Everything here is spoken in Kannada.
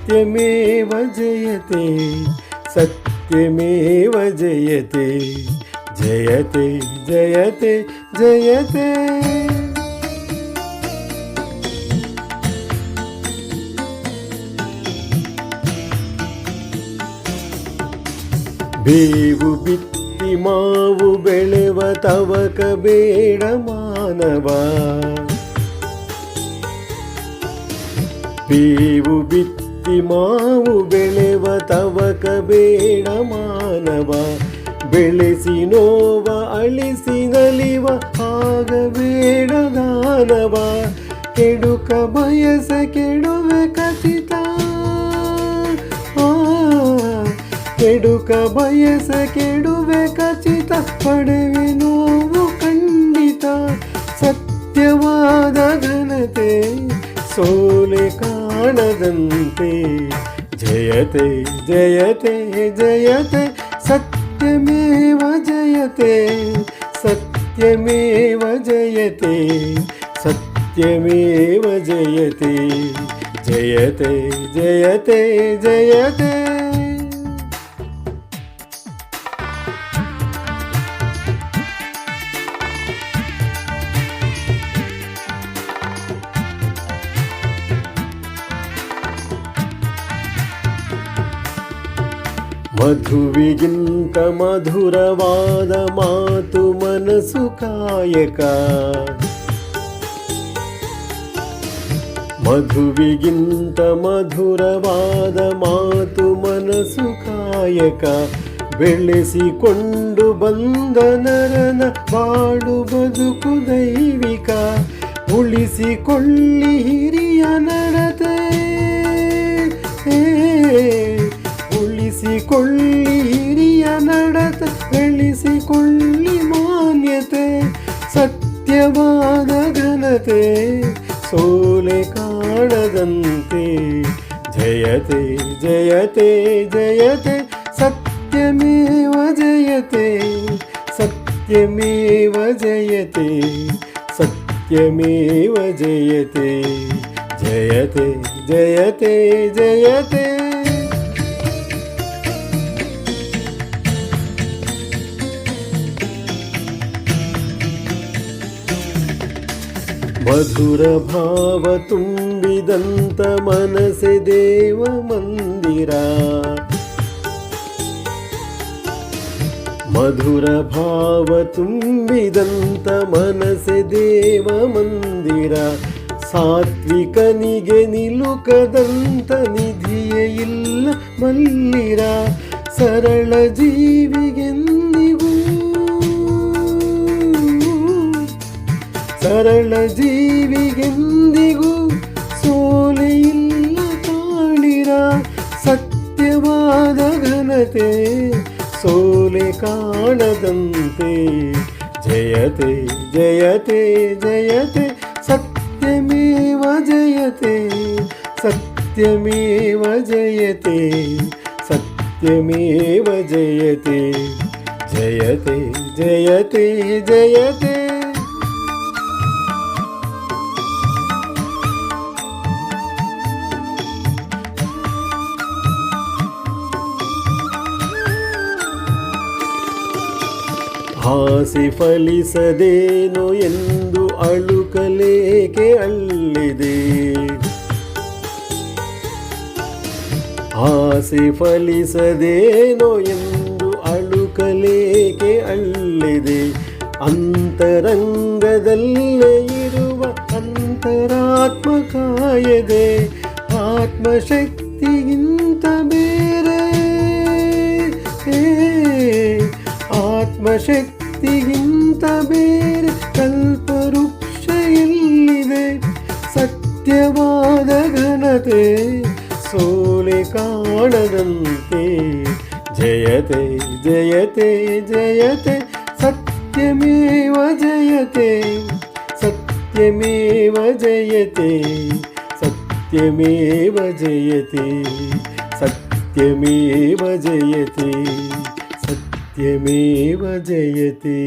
सत्यमेव जयते सत्यमेव जयते जयते जयते जयते ಬೇವು ಬಿತ್ತಿ ಮಾವು ಬೆಳೆವ ತವಕ ಬೇಡ ಮಾನವ ಬೇವು ಬಿತ್ತಿ ಮಾವು ಬೆಳೆವ ತವಕ ಬೇಡ ಮಾನವ. ಬೆಳೆಸಿ ನೋವ, ಅಳಿಸಿ ನಲಿವ ಆಗಬೇಡ ದಾನವ. ಕೆಡುಕ ಬಯಸ, ಕೆಡುವೆ ಕಥಿತ ಕೆಡುಕ ಬಯಸ, ಕೆಡುವೆ ಖಚಿತ. ಪಡೆವೆ ನೋವು ಖಂಡಿತ. ಸತ್ಯವಾದ ಘನತೆ. ಸೋಲೆ ಕಾಣದಂತೆ ಜಯತೆ ಜಯತೆ ಜಯತೆ ಸತ್ಯಮೇವ ಜಯತೆ ಸತ್ಯಮೇವ ಜಯತೆ ಸತ್ಯಮೇವ ಜಯತೆ ಜಯತೆ ಜಯತೆ ಜಯತೆ ಮಧುವಿಗಿಂತ ಮಧುರವಾದ ಮಾತು ಮನಸ್ಸು ಕಾಯಕ. ಮಧುವಿಗಿಂತ ಮಧುರವಾದ ಮಾತು ಮನಸ್ಸು ಕಾಯಕ. ಬೆಳೆಸಿಕೊಂಡು ಬಂದ ನರನ ಬಾಳು ಬದುಕು ದೈವಿಕ. ಉಳಿಸಿಕೊಳ್ಳಿ ಹಿರಿಯ ನಡತೆ. ಉಳಿಸಿಕೊಳ್ಳಿ ಹಿರಿಯ ನಡತೆ ಬೆಳೆಸಿಕೊಳ್ಳಿ ಮಾನ್ಯತೆ ಸತ್ಯವಾದ ಘನತೆ ಸೋಲೆ ಕಾಣದಂತೆ ಜಯತೆ ಜಯತೆ ಜಯತೆ ಸತ್ಯಮೇವ ಜಯತೆ ಸತ್ಯಮೇವ ಜಯತೆ ಸತ್ಯಮೇವ ಜಯತೆ ಜಯತೆ ಜಯತೆ ಜಯತೆ ಮಧುರ ಭಾವ ತುಂಬಿದಂತ ಮನಸೆ ದೇವ ಮಂದಿರ. ಮಧುರ ಭಾವ ತುಂಬಿದಂತ ಮನಸೆ ದೇವ ಮಂದಿರ. ಸಾತ್ವಿಕನಿಗೆ ನಿಲುಕದಂತ ನಿಧಿಯೇ ಇಲ್ಲ ಮಲ್ಲಿರ. ಸರಳ ಜೀವಿಗೆಂದಿಗೂ ಸರಳ ಜೀವಿಗೆಂದಿಗೂ ಸೋಲೆ ಇಲ್ಲ ಕಾಣಿರ ಸತ್ಯವಾದ ಘನತೆ ಸೋಲೆ ಕಾಣದಂತೆ ಜಯತೆ ಜಯತೆ ಜಯತೆ ಸತ್ಯಮೇವ ಜಯತೆ ಸತ್ಯಮೇವ ಜಯತೆ ಸತ್ಯಮೇವ ಜಯತೆ ಜಯತೆ ಜಯತೆ ಜಯತೆ ಆಸೆ ಫಲಿಸದೇನೋ ಎಂದು ಅಳುಕಲೇಕೆ ಅಲ್ಲಿದೆ? ಆಸೆ ಫಲಿಸದೇನೋ ಎಂದು ಅಳುಕಲೇಕೆ ಅಲ್ಲಿದೆ? ಅಂತರಂಗದಲ್ಲೇ ಇರುವ ಅಂತರಾತ್ಮ ಕಾಯದೆ ಆತ್ಮಶಕ್ತಿಗಿಂತ ಬೇರೆ ಕಲ್ಪವೃಕ್ಷ ಎಲ್ಲಿದೆ ಸತ್ಯವಾದ ಘನತೆ ಸೋ ಕಾಣದಂತೆ ಜಯತೆ ಜಯತೆ ಜಯತೆ ಸತ್ಯಮೇವ ಜಯತೆ ಸತ್ಯಮೇವ ಜಯತೆ ಸತ್ಯಮೇವ ಜಯತೆ ಸತ್ಯಮೇವ ಜಯತೆ നിത്യമേവ ജയതേ.